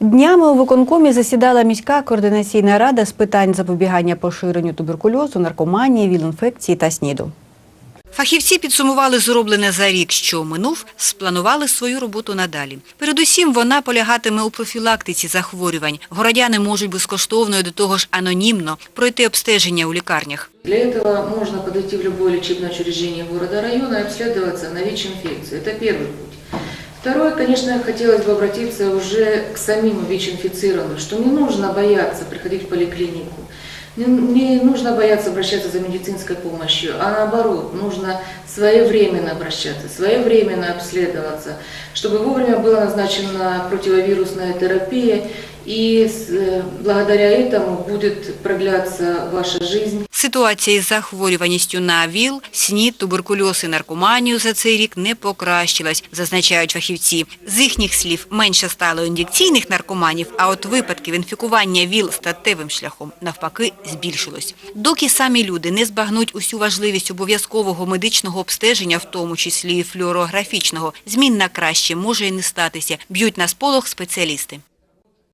Днями у виконкомі засідала міська координаційна рада з питань запобігання поширенню туберкульозу, наркоманії, віл-інфекції та СНІДу. Фахівці підсумували зроблене за рік, що минув, спланували свою роботу надалі. Передусім, вона полягатиме у профілактиці захворювань. Городяни можуть безкоштовно і до того ж анонімно пройти обстеження у лікарнях. Для этого можно подойти в любое лечебное учреждение города района и обследоваться на ВИЧ-инфекцию. Это первый путь. Второе, конечно, хотелось бы обратиться уже к самим ВИЧ-инфицированным, что не нужно бояться приходить в поликлинику, не, нужно бояться обращаться за медицинской помощью, а наоборот, нужно своевременно обращаться, своевременно обследоваться, чтобы вовремя была назначена противовирусная терапия, и э, благодаря этому будет продляться ваша жизнь. Ситуація із захворюваністю на ВІЛ, СНІД, туберкульоз і наркоманію за цей рік не покращилась, зазначають фахівці. З їхніх слів менше стало ін'єкційних наркоманів, а от випадків інфікування ВІЛ статевим шляхом навпаки збільшилось. Доки самі люди не збагнуть усю важливість обов'язкового медичного обстеження, в тому числі і флюорографічного, змін на краще може і не статися, б'ють на сполох спеціалісти.